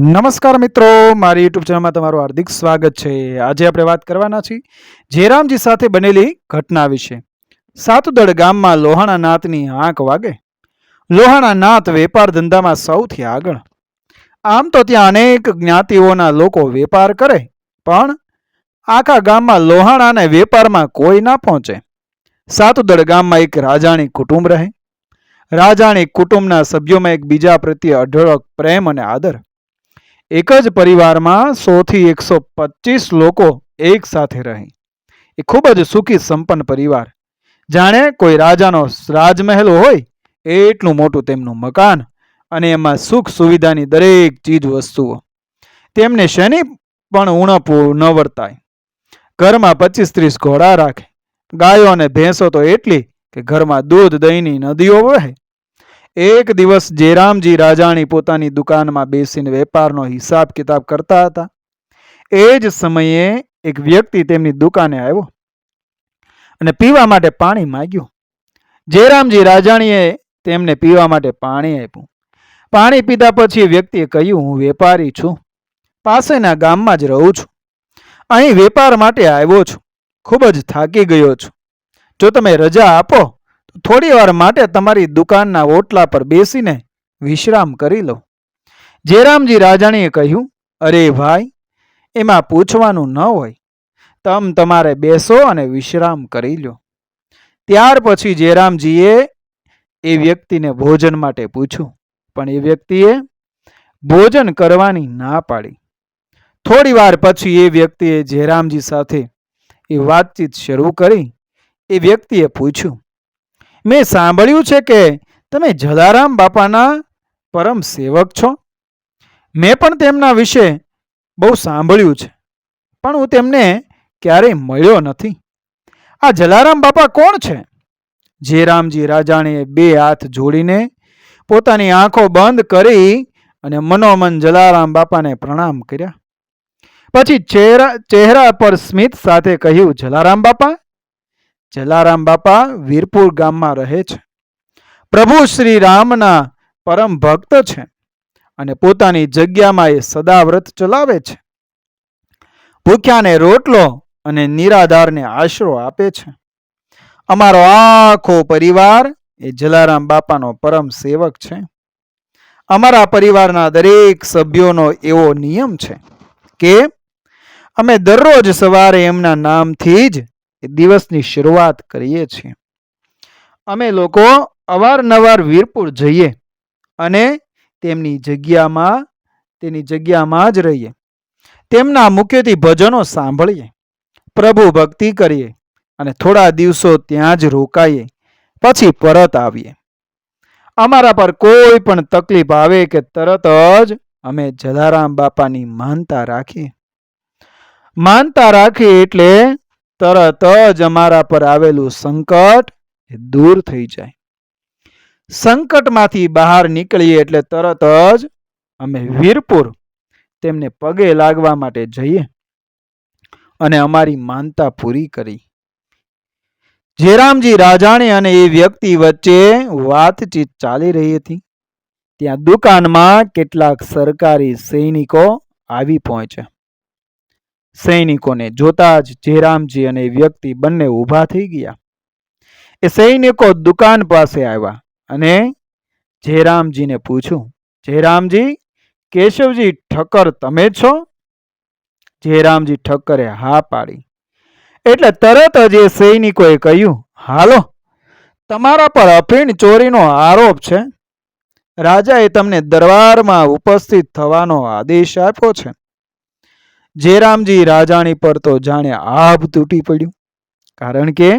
નમસ્કાર મિત્રો, મારી યુટ્યુબ ચેનલમાં તમારું હાર્દિક સ્વાગત છે. આજે આપણે વાત કરવાના છીએ જયરામજી સાથે બનેલી ઘટના વિશે. સાતુદળ ગામમાં લોહાણા નાથની આંખ વાગે. લોહાણા નાથ વેપાર ધંધામાં સૌથી આગળ. આમ તો ત્યાં અનેક જ્ઞાતિઓના લોકો વેપાર કરે, પણ આખા ગામમાં લોહાણાને વેપારમાં કોઈ ના પહોંચે. સાતુદળ ગામમાં એક રાજાણી કુટુંબ રહે. રાજાણી કુટુંબના સભ્યોમાં એકબીજા પ્રત્યે અઢળક પ્રેમ અને આદર. એક જ પરિવારમાં સોથી એકસો પચીસ લોકો એક સાથે રહે. એ ખૂબ જ સુખી સંપન્ન પરિવાર. જાણે કોઈ રાજાનો રાજમહેલ હોય, એટલું મોટું તેમનું મકાન અને એમાં સુખ સુવિધાની દરેક ચીજ વસ્તુઓ. તેમને શેની પણ ઉણપ ન વર્તાય. ઘરમાં પચીસ ત્રીસ ઘોડા રાખે. ગાયો અને ભેંસો તો એટલી કે ઘરમાં દૂધ, દહીંની નદીઓ વહે. એક દિવસ જયરામજી રાજાણી પોતાની દુકાનમાં બેસીને વેપારનો હિસાબ કિતાબ કરતા હતા. એ જ સમયે એક વ્યક્તિ તેમની દુકાને આવ્યો અને પીવા માટે પાણી માંગ્યું. જયરામજી રાજાણીએ તેમને પીવા માટે પાણી આપ્યું. પાણી પીધા પછી વ્યક્તિએ કહ્યું, હું વેપારી છું. પાસેના ગામમાં જ રહું છું. અહીં વેપાર માટે આવ્યો છું. ખૂબ જ થાકી ગયો છું. જો તમે રજા આપો થોડી વાર માટે તમારી દુકાનના ઓટલા પર બેસીને વિશ્રામ કરી લો. જયરામજી રાજાણીએ કહ્યું, અરે ભાઈ, એમાં પૂછવાનું ન હોય. તમ તમારે બેસો અને વિશ્રામ કરી લો. ત્યાર પછી જયરામજીએ એ વ્યક્તિને ભોજન માટે પૂછ્યું, પણ એ વ્યક્તિએ ભોજન કરવાની ના પાડી. થોડી વાર પછી એ વ્યક્તિએ જયરામજી સાથે એ વાતચીત શરૂ કરી. એ વ્યક્તિએ પૂછ્યું મેં સાંભળ્યું છે કે તમે જલારામ બાપાના પરમ સેવક છો. મેં પણ તેમના વિશે બહુ સાંભળ્યું છે, પણ હું તેમને ક્યારેય મળ્યો નથી. આ જલારામ બાપા કોણ છે? જયરામજી રાજાણીએ બે હાથ જોડીને પોતાની આંખો બંધ કરી અને મનોમન જલારામ બાપાને પ્રણામ કર્યા. પછી ચહેરા ચહેરા પર સ્મિત સાથે કહ્યું, જલારામ બાપા જલારામ બાપા વીરપુર ગામમાં રહે છે. પ્રભુ શ્રી રામના પરમ ભક્ત છે અને પોતાની જગ્યામાં એ સદાવ્રત ચલાવે છે. ભૂખ્યાને રોટલો અને નિરાધારને આશરો આપે છે. અમારો આખો પરિવાર એ જલારામ બાપાનો પરમ સેવક છે. અમારા પરિવારના દરેક સભ્યોનો એવો નિયમ છે કે અમે દરરોજ સવારે એમના નામથી જ દિવસની શરૂઆત કરીએ છીએ. અમે લોકો અવારનવાર વીરપુર જઈએ અને તેમની જગ્યામાં, તેની જગ્યામાં જ રહીએ. તેમના મુખ્યથી ભજનો સાંભળીએ, પ્રભુ ભક્તિ કરીએ અને થોડા દિવસો ત્યાં જ રોકાઈએ, પછી પરત આવીએ. અમારા પર કોઈ પણ તકલીફ આવે કે તરત જ અમે જલારામ બાપાની માનતા રાખીએ. માનતા રાખીએ એટલે તરત જ અમારા પર આવેલું સંકટ દૂર થઈ જાય. સંકટમાંથી બહાર નીકળીએ એટલે તરત જ અમે વીરપુર તેમને પગે લાગવા માટે જઈએ અને અમારી માનતા પૂરી કરી. જયરામજી રાજાણી અને એ વ્યક્તિ વચ્ચે વાતચીત ચાલી રહી હતી. ત્યાં દુકાનમાં કેટલાક સરકારી સૈનિકો આવી પહોંચ્યા. સૈનિકોને જોતા જ જયરામજી અને વ્યક્તિ બંને ઊભા થઈ ગયા. એ સૈનિકો દુકાન પાસે આવ્યા અને જયરામજીને પૂછ્યું, જયરામજી, કેશવજી ઠક્કર તમે છો? જયરામજી ઠક્કરે હા પાડી. એટલે તરત જ એ સૈનિકોએ કહ્યું, હાલો, તમારા પર અફીણ ચોરીનો આરોપ છે. રાજાએ તમને દરબારમાં ઉપસ્થિત થવાનો આદેશ આપ્યો છે. જયરામજી રાજાણી પર તો જાણે આભ તૂટી પડ્યું. કારણ કે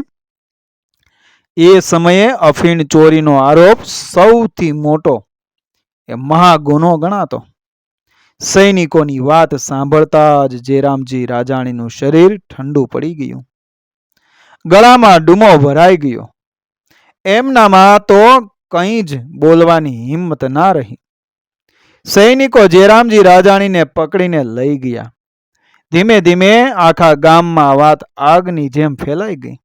એ સમયે અફીણ ચોરીનો આરોપ સૌથી મોટો એ મહાગુનો ગણાતો. સૈનિકોની વાત સાંભળતા જ જયરામજી રાજાણીનું શરીર ઠંડુ પડી ગયું. ગળામાં ડૂમો ભરાઈ ગયો. એમનામાં તો કંઈ જ બોલવાની હિંમત ના રહી. સૈનિકો જયરામજી રાજાણીને પકડીને લઈ ગયા. ધીમે ધીમે આખા ગામમાં વાત આગની જેમ ફેલાઈ ગઈ.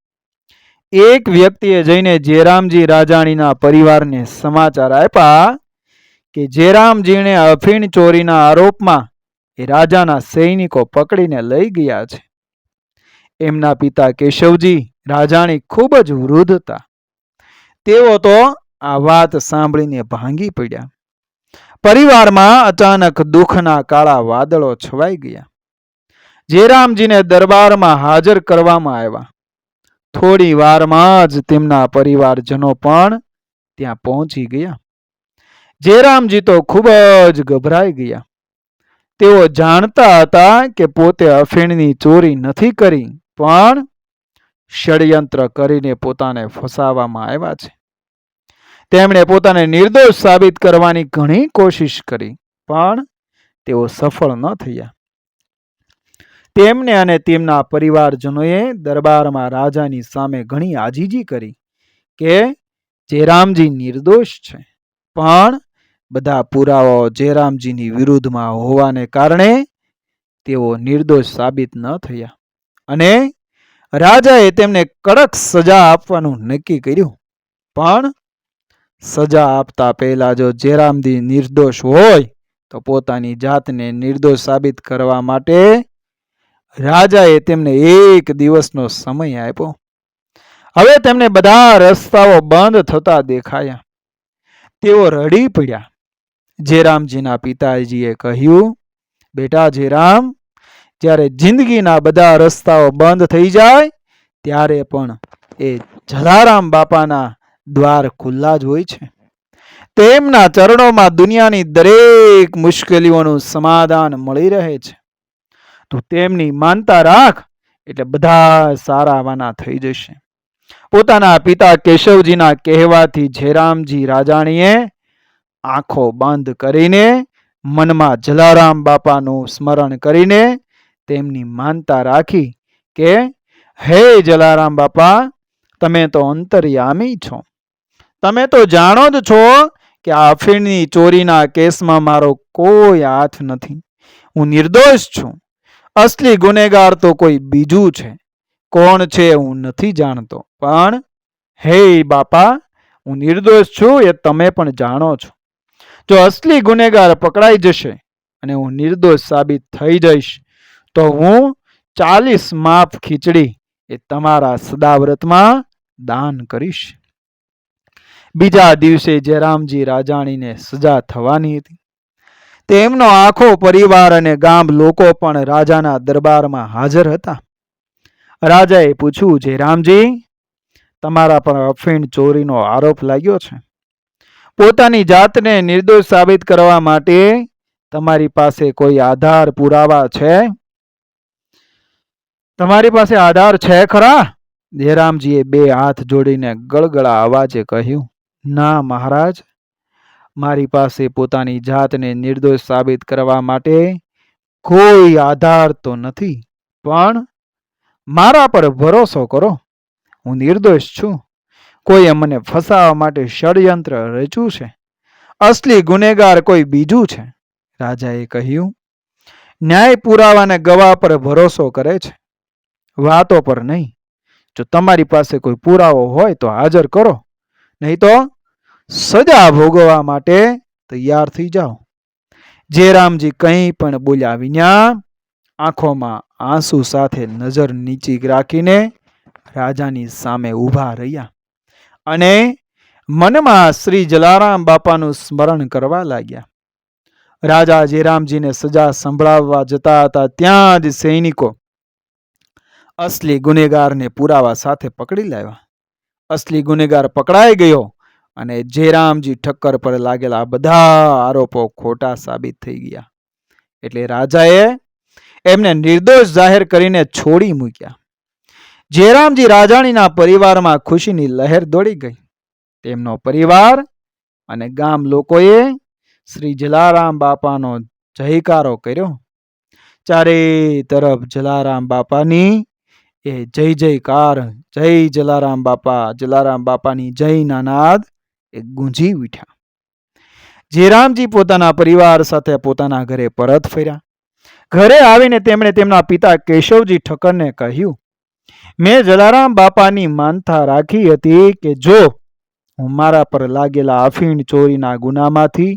એક વ્યક્તિએ જઈને જયરામજી રાજાણીના પરિવારને સમાચાર આપ્યા કે જેરામજીણે અફીણ ચોરીના આરોપમાં એ રાજાના સૈનિકો પકડીને લઈ ગયા છે. એમના પિતા કેશવજી રાજાણી ખૂબ જ વૃદ્ધ હતા. તેઓ તો આ વાત સાંભળીને ભાંગી પડ્યા. પરિવારમાં અચાનક દુઃખના કાળા વાદળો છવાઈ ગયા. જેરામજીને દરબારમાં હાજર કરવામાં આવ્યા. થોડી વારમાં જ તેમના પરિવારજનો પણ ત્યાં પહોંચી ગયા. જયરામજી તો ખૂબ જ ગભરાઈ ગયા. તેઓ જાણતા હતા કે પોતે અફીણની ચોરી નથી કરી, પણ ષડયંત્ર કરીને પોતાને ફસાવવામાં આવ્યા છે. તેમણે પોતાને નિર્દોષ સાબિત કરવાની ઘણી કોશિશ કરી, પણ તેઓ સફળ ન થયા. તેમને અને તેમના પરિવારજનોએ દરબારમાં રાજાની સામે ઘણી આજીજી કરી કે જેરામજી નિર્દોષ છે. પણ બધા પુરાવાઓ જેરામજીની વિરુદ્ધમાં હોવાને કારણે તેઓ નિર્દોષ સાબિત ન થયા અને રાજાએ તેમને કડક સજા આપવાનું નક્કી કર્યું. પણ સજા આપતા પહેલા જો જેરામજી નિર્દોષ હોય તો પોતાની જાતને નિર્દોષ સાબિત કરવા માટે રાજાએ તેમને એક દિવસનો સમય આપ્યો. હવે તેમને બધા રસ્તાઓ બંધ થતા દેખાયા. તેઓ રડી પડ્યા. જેરામજીના પિતાજીએ કહ્યું, બેટા જેરામ જ્યારે જિંદગીના બધા રસ્તાઓ બંધ થઈ જાય, ત્યારે પણ એ જલારામ બાપાના દ્વાર ખુલ્લા જ હોય છે. તેમના ચરણોમાં દુનિયાની દરેક મુશ્કેલીઓનું સમાધાન મળી રહે છે. તું તેમની માનતા રાખ. એટલે બધા સારાવાના થઈ જશે. પોતાના પિતા કેશવજીના કહેવાથી જેરામજી રાજાણીએ આંખો બંધ કરીને, મનમાં જલારામ બાપાનું સ્મરણ કરીને તેમની માનતા રાખી કે, હે જલારામ બાપા, તમે તો અંતર્યામી છો. તમે તો જાણો જ છો કે આ અફીણની ચોરીના કેસમાં મારો કોઈ હાથ નથી. હું નિર્દોષ છું. અસલી ગુનેગાર તો કોઈ બીજું છે. કોણ છે હું નથી જાણતો. પણ, હે બાપા, હું નિર્દોષ છું એ તમે પણ જાણો છો. જો અસલી ગુનેગાર પકડાઈ જશે અને હું નિર્દોષ સાબિત થઈ જઈશ, તો હું ચાલીસ માપ ખીચડી એ તમારા સદાવ્રતમાં દાન કરીશ. બીજા દિવસે જયરામજી રાજાણીને સજા થવાની હતી. તેમનો આખો પરિવાર અને ગામ લોકો પણ રાજાના દરબારમાં હાજર હતા. રાજાએ પૂછ્યું જયરામજી તમારા પર અફીણ ચોરીનો આરોપ લાગ્યો છે. પોતાની જાતને નિર્દોષ સાબિત કરવા માટે તમારી પાસે કોઈ આધાર પુરાવા છે? તમારી પાસે આધાર છે ખરા? જયરામજીએ બે હાથ જોડીને ગળગળા અવાજે કહ્યું, ના મહારાજ મારી પાસે પોતાની જાતને નિર્દોષ સાબિત કરવા માટે કોઈ આધાર તો નથી. પણ મારા પર ભરોસો કરો. હું નિર્દોષ છું. કોઈએ મને ફસાવા માટે ષડયંત્ર રચ્યું છે. અસલી ગુનેગાર કોઈ બીજું છે. રાજાએ કહ્યું, ન્યાય પુરાવાને ગવાહ પર ભરોસો કરે છે. વાતો પર નહીં. જો તમારી પાસે કોઈ પુરાવો હોય તો હાજર કરો. નહીં તો સજા ભોગવવા માટે તૈયાર થઈ જાઓ. જે રામજી કંઈ પણ બોલ્યા વિના આંખોમાં આંસુ સાથે નજર નીચી રાખીને રાજાની સામે ઊભા રહ્યા અને મનમાં શ્રી જલારામ બાપાનું સ્મરણ કરવા લાગ્યા. રાજા જેરામજીને સજા સંભળાવવા જતા હતા ત્યાં જ સૈનિકો અસલી ગુનેગારને પુરાવા સાથે પકડી લાવ્યા. અસલી ગુનેગાર પકડાઈ ગયો અને જયરામજી ઠક્કર પર લાગેલા બધા આરોપો ખોટા સાબિત થઈ ગયા. એટલે રાજાએ એમને નિર્દોષ જાહેર કરીને છોડી મૂક્યા. જેરામજી રાજાણીના પરિવારમાં ખુશીની લહેર દોડી ગઈ. તેમનો પરિવાર અને ગામ લોકોએ શ્રી જલારામ બાપાનો જયકારો કર્યો. ચારે તરફ જલારામ બાપાની એ જય જયકાર, જય જલારામ બાપા, જલારામ બાપાની જયના નાદ એ ગુંજી ઉઠ્યા. જેરામજી પોતાના પરિવાર સાથે પોતાના ઘરે પરત ફર્યા. ઘરે આવીને તેમણે તેમના પિતા કેશવજી ઠક્કરને કહ્યું, મેં જલારામ બાપાની માનતા રાખી હતી કે જો હું મારા પર લાગેલા અફીણ ચોરીના ગુનામાંથી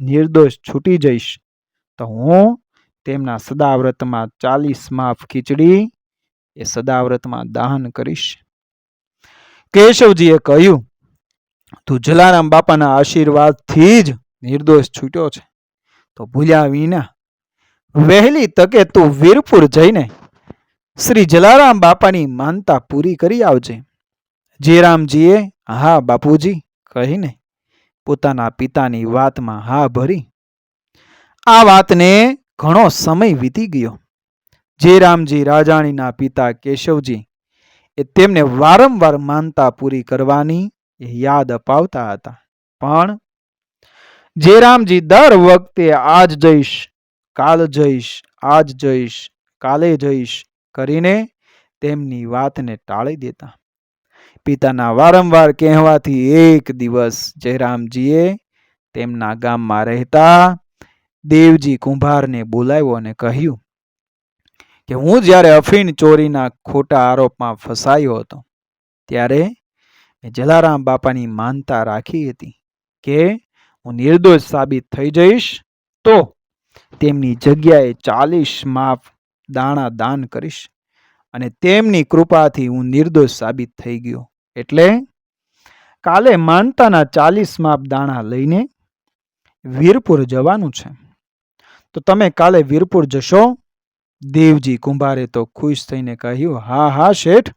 નિર્દોષ છૂટી જઈશ, તો હું તેમના સદાવ્રતમાં ચાલીસ માફ ખીચડી એ સદાવ્રતમાં દાહન કરીશ. કેશવજીએ કહ્યું તું જલારામ બાપાના આશીર્વાદથી જ નિર્દોષ છૂટ્યો છે. તો ભૂલ્યા વિના વહેલી તકે તું વીરપુર જઈને શ્રી જલારામ બાપાની માનતા પૂરી કરી આવજે. જયરામજીએ, હા, બાપુજી, કહીને પોતાના પિતાની વાતમાં હા ભરી. આ વાતને ઘણો સમય વીતી ગયો. જયરામજી રાજાણીના પિતા કેશવજી એ તેમને વારંવાર માનતા પૂરી કરવાની યાદ અપાવતા હતા. પણ જેરામજી દર વખતે આજ જઈશ, કાલ જઈશ, આજ જઈશ, કાલે જઈશ કરીને તેમની વાતને ટાળી દેતા. પિતાના વારંવાર કહેવાથી એક દિવસ જયરામજીએ તેમના ગામમાં રહેતા દેવજી કુંભારને બોલાવ્યો અને કહ્યું કે હું જ્યારે અફીણ ચોરીના ખોટા આરોપમાં ફસાયો હતો, ત્યારે જલારામ બાપાની માનતા રાખી હતી કે હું નિર્દોષ સાબિત થઈ જઈશ તો તેમની જગ્યાએ ચાલીસ માપ દાણા દાન કરીશ અને તેમની કૃપાથી હું નિર્દોષ સાબિત થઈ ગયો. એટલે કાલે માનતાના ચાલીસ માપ દાણા લઈને વીરપુર જવાનું છે. તો તમે કાલે વીરપુર જશો? દેવજી કુંભારે તો ખુશ થઈને કહ્યું, હા હા, શેઠ,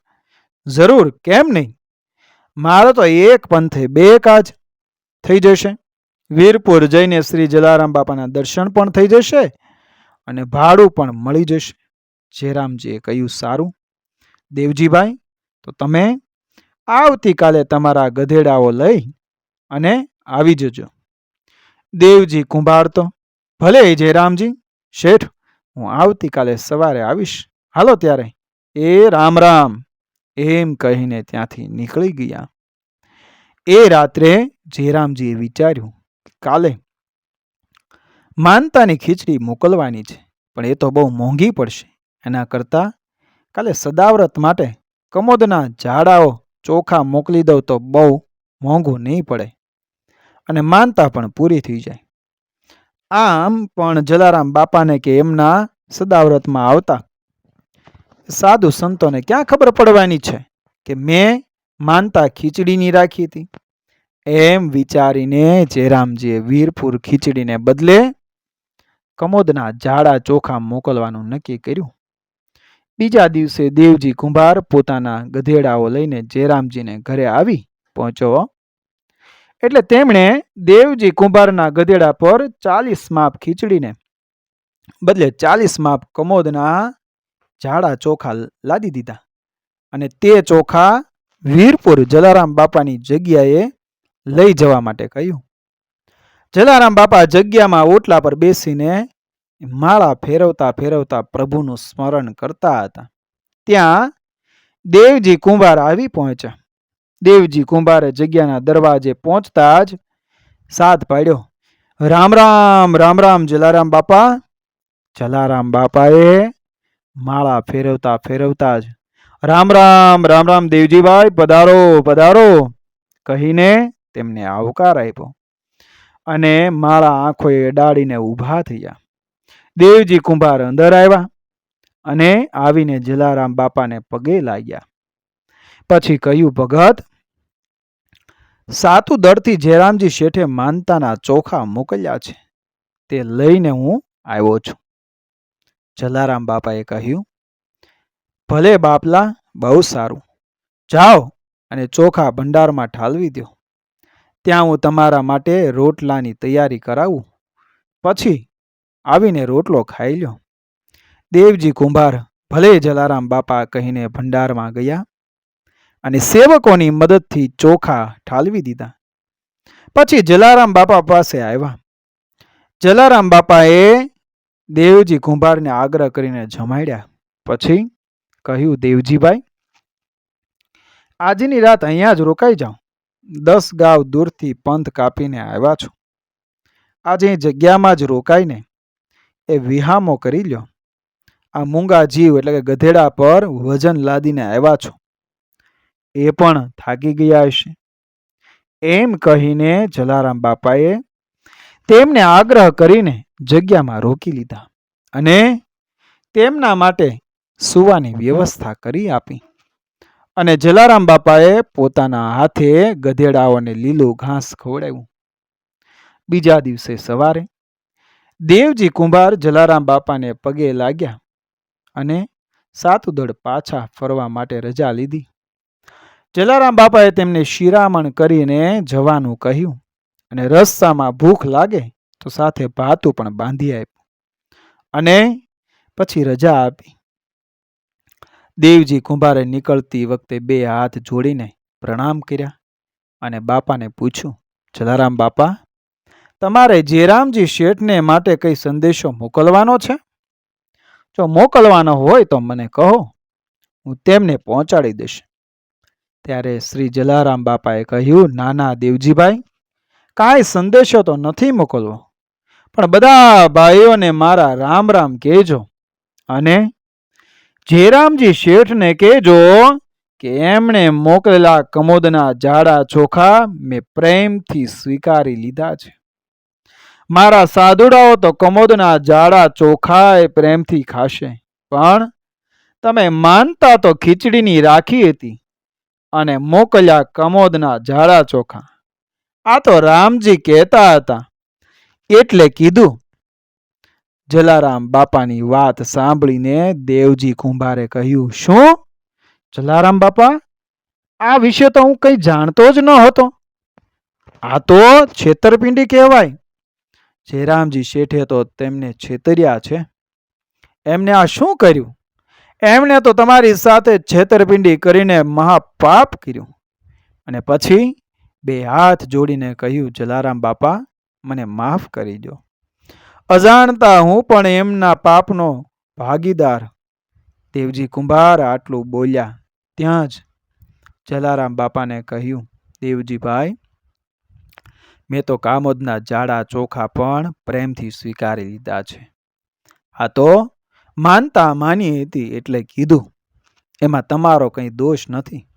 જરૂર, કેમ નહીં? મારો તો એક પંથે બે કાજ થઈ જશે. વીરપુર જઈને શ્રી જલારામ બાપાના દર્શન પણ થઈ જશે અને ભાડું પણ મળી જશે. જયરામજીએ કહ્યું, સારું. દેવજીભાઈ, તો તમે આવતીકાલે તમારા ગધેડાઓ લઈ અને આવી જજો. દેવજી કુંભાર તો ભલે જયરામજી, શેઠ, હું આવતીકાલે સવારે આવીશ. હાલો ત્યારે. એ રામ રામ. એમ કહીને ત્યાંથી નીકળી ગયા. એ રાત્રે જયરામજીએ વિચાર્યું કાલે માનતાની ખીચડી મોકલવાની છે, પણ એ તો બહુ મોંઘી પડશે. એના કરતાં કાલે સદાવ્રત માટે કમોદના ઝાડાઓ ચોખા મોકલી દઉં તો બહુ મોંઘું નહીં પડે. અને માનતા પણ પૂરી થઈ જાય. આમ પણ જલારામ બાપાને કે એમના સદાવ્રતમાં આવતા સાધુ સંતોને ક્યાં ખબર પડવાની છે કે મેં માનતા ખીચડીની રાખી હતી? એમ વિચારીને જયરામજીએ વીરપુર ખીચડીને બદલે કમોદના જાડા ચોખા મોકલવાનું નક્કી કર્યું. બીજા દિવસે દેવજી કુંભાર પોતાના ગધેડાઓ લઈને જયરામજીને ઘરે આવી પહોંચ્યો. એટલે તેમણે દેવજી કુંભારના ગધેડા પર ચાલીસ માપ ખીચડીને બદલે ચાલીસ માપ કમોદના જાડા ચોખા લાદી દીધા અને તે ચોખા વીરપુર જલારામ બાપાની જગ્યાએ લઈ જવા માટે કહ્યું. જલારામ બાપા જગ્યામાં ઓટલા પર બેસીને માળા ફેરવતા ફેરવતા પ્રભુનું સ્મરણ કરતા હતા. ત્યાં દેવજી કુંભાર આવી પહોંચ્યા. દેવજી કુંભારે જગ્યાના દરવાજે પહોંચતા જ સાથ પાડ્યો. રામ રામ રામ રામ જલારામ બાપા. જલારામ બાપાએ માળા ફેરવતા ફેરવતા જ. રામ રામ રામ રામ દેવજીભાઈ, પધારો પધારો. કહીને તેમને આવકાર આપ્યો અને માળા આંખોએ અડાડીને ઊભા થયા. દેવજી કુંભાર અંદર આવ્યા અને આવીને જલારામ બાપાને પગે લાગ્યા. પછી કહ્યું, ભગત, સાતું દળથી જયરામજી શેઠે માનતાના ચોખા મોકલ્યા છે. તે લઈને હું આવ્યો છું. જલારામ બાપાએ કહ્યું, ભલે બાપલા, બહુ સારું. જાઓ અને ચોખા ભંડારમાં ઠાલવી દો. ત્યાં હું તમારા માટે રોટલાની તૈયારી કરાવું. પછી આવીને રોટલો ખાઈ લ્યો. દેવજી કુંભાર ભલે જલારામ બાપા કહીને ભંડારમાં ગયા અને સેવકોની મદદથી ચોખા ઠાલવી દીધા. પછી જલારામ બાપા પાસે આવ્યા. જલારામ બાપાએ દેવજી કુંભારને આગ્રહ કરીને જમાડ્યા. પછી કહ્યું, દેવજીભાઈ, આજની રાત અહીંયા જ રોકાઈ જાઓ. દસ ગાવ દૂરથી પંથ કાપીને આવ્યા છો. આજે જગ્યામાં જ રોકાઈને એ વિહામો કરી લ્યો. આ મૂંગા જીવ એટલે કે ગધેડા પર વજન લાદીને આવ્યા છો. એ પણ થાકી ગયા હશે. એમ કહીને જલારામ બાપાએ તેમને આગ્રહ કરીને જગ્યામાં રોકી લીધા અને તેમના માટે સુવાની વ્યવસ્થા કરી આપી. અને જલારામ બાપાએ પોતાના હાથે ગધેડાઓને લીલું ઘાસ ખવડાવ્યું. બીજા દિવસે સવારે દેવજી કુંભાર જલારામ બાપાને પગે લાગ્યા અને સાતુદળ પાછા ફરવા માટે રજા લીધી. જલારામ બાપાએ તેમને શિરામણ કરીને જવાનું કહ્યું. અને રસ્તામાં ભૂખ લાગે તો સાથે ભાતું પણ બાંધી આપ્યું અને પછી રજા આપી. દેવજી કુંભારે નીકળતી વખતે બે હાથ જોડીને પ્રણામ કર્યા અને બાપાને પૂછ્યું, જલારામ બાપા, તમારે જેરામજી શેઠને માટે કઈ સંદેશો મોકલવાનો છે? જો મોકલવાનો હોય તો મને કહો, હું તેમને પહોંચાડી દઈશ. ત્યારે શ્રી જલારામ બાપાએ કહ્યું, નાના દેવજીભાઈ કાંઈ સંદેશો તો નથી મોકલવો. પણ બધા ભાઈઓને મારા રામ રામ કહેજો અને જયરામજી શેઠને કહેજો કે એમણે મોકલેલા કમોદના જાડા ચોખા મેં પ્રેમથી સ્વીકારી લીધા છે. મારા સાધુડાઓ તો કમોદના જાડા ચોખા એ પ્રેમથી ખાશે. પણ તમે માનતા તો ખીચડીની રાખી હતી અને મોકલ્યા કમોદના જાડા ચોખા. આ તો રામજી કહેતા હતા. એટલે કીધું, જલારામ બાપાની વાત સાંભળીને દેવજી કુંભારે કહ્યું, શું? જલારામ બાપા, આ વિશે તો હું કંઈ જાણતો જ ન હતો આ તો છેતરપિંડી કહેવાય. જયરામજી શેઠે તો તેમને છેતર્યા છે. એમને આ શું કર્યું? એમણે તો તમારી સાથે છેતરપિંડી કરીને મહાપાપ કર્યું. અને પછી બે હાથ જોડીને કહ્યું, જલારામ બાપા, મને માફ કરી દો અજાણતા હું પણ એમના પાપનો ભાગીદાર. દેવજી કુંભાર આટલું બોલ્યા. ત્યાં જ જલારામ બાપાને કહ્યું દેવજીભાઈ મેં તો કામોદના જાડા ચોખા પણ પ્રેમથી સ્વીકારી લીધા છે. આ તો માનતા માની હતી એટલે કીધું. એમાં તમારો કંઈ દોષ નથી.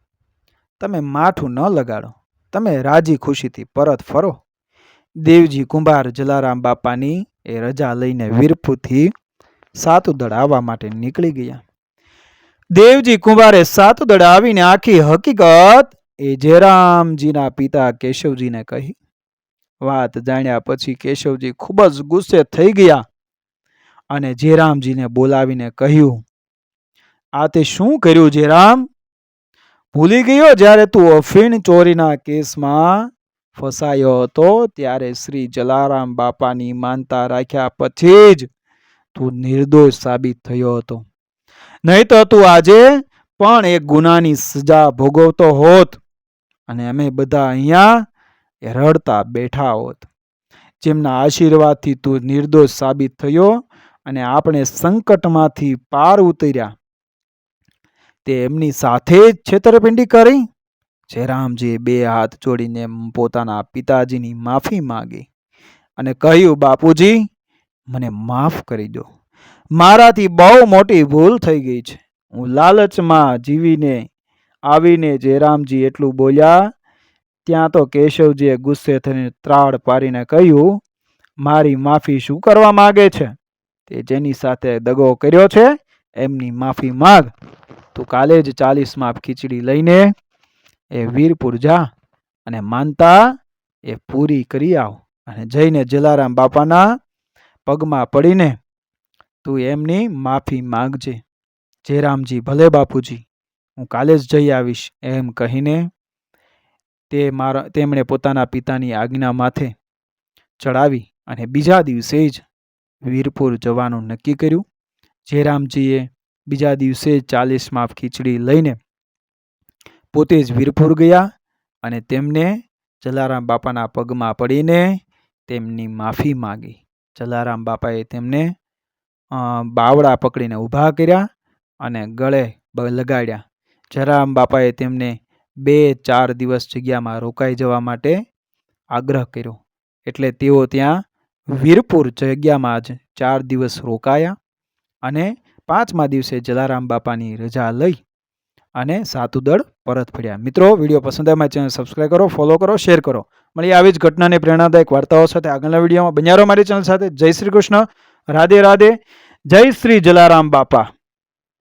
તમે માઠું ન લગાડો. તમે રાજી ખુશીથી પરત ફરો. દેવજી કુંભાર જલારામ બાપાની એ રજા લઈને વીરપુથી સાતુદળ આવવા માટે નીકળી ગયા. દેવજી કુંભારે સાતુદળ આવીને આખી હકીકત એ જયરામજીના પિતા કેશવજીને કહી. વાત જાણ્યા પછી કેશવજી ખૂબ જ ગુસ્સે થઈ ગયા અને જયરામજીને બોલાવીને કહ્યું, આ તે શું કર્યું જયરામ? ભૂલી ગયો? જ્યારે તું અફીણ ચોરીના કેસમાં ફસાયો હતો, ત્યારે શ્રી જલારામ બાપાની માનતા રાખ્યા પછી જ તું નિર્દોષ સાબિત થયો હતો. નહીં તો તું આજે પણ એક ગુનાની સજા ભોગવતો હોત અને અમે બધા અહીંયા રડતા બેઠા હોત. જેમના આશીર્વાદથી તું નિર્દોષ સાબિત થયો અને આપણે સંકટમાંથી પાર ઉતર્યા. તે એમની સાથે જ છેતરપિંડી કરી. જયરામજીએ બે હાથ જોડીને પોતાના પિતાજીની માફી માંગી અને કહ્યું, બાપુજી, મને માફ કરી દો. મારાથી બહુ મોટી ભૂલ થઈ ગઈ છે. હું લાલચમાં જીવીને આવીને જયરામજી એટલું બોલ્યા, ત્યાં તો કેશવજીએ ગુસ્સે થઈને ત્રાડ પાડીને કહ્યું, મારી માફી શું કરવા માગે છે? તે જેની સાથે દગો કર્યો છે, એમની માફી માગ. તું કાલે જ ચાલીસ માપ ખીચડી લઈને એ વીરપુર જા અને માનતા એ પૂરી કરી આવ અને જઈને જલારામ બાપાના પગમાં પડીને તું એમની માફી માગજે. જે રામજી ભલે બાપુજી, હું કાલે જ જઈ આવીશ એમ કહીને તે મારા, તેમણે પોતાના પિતાની આજ્ઞા માથે ચડાવી અને બીજા દિવસે જ વીરપુર જવાનું નક્કી કર્યું. જયરામજીએ બીજા દિવસે ચાલીસ માફ ખીચડી લઈને પોતે જ વીરપુર ગયા અને તેમને જલારામ બાપાના પગમાં પડીને તેમની માફી માગી. જલારામ બાપાએ તેમને બાવડા પકડીને ઊભા કર્યા અને ગળે લગાડ્યા. જલારામ બાપાએ તેમને બે, ચાર દિવસ જગ્યામાં રોકાઈ જવા માટે આગ્રહ કર્યો. એટલે તેઓ ત્યાં વીરપુર જગ્યામાં જ ચાર દિવસ રોકાયા અને પાંચમા દિવસે જલારામ બાપાની રજા લઈ અને સાતુદળ પરત ફર્યા. મિત્રો, વીડિયો પસંદ આવે ચેનલ સબસ્ક્રાઈબ કરો ફોલો કરો શેર કરો. મળી આવી જ ઘટનાને પ્રેરણાદાયક વાર્તાઓ સાથે આગળના વિડીયોમાં. બન્યારો મારી ચેનલ સાથે. જય શ્રી કૃષ્ણ. રાધે રાધે. જય શ્રી જલારામ બાપા.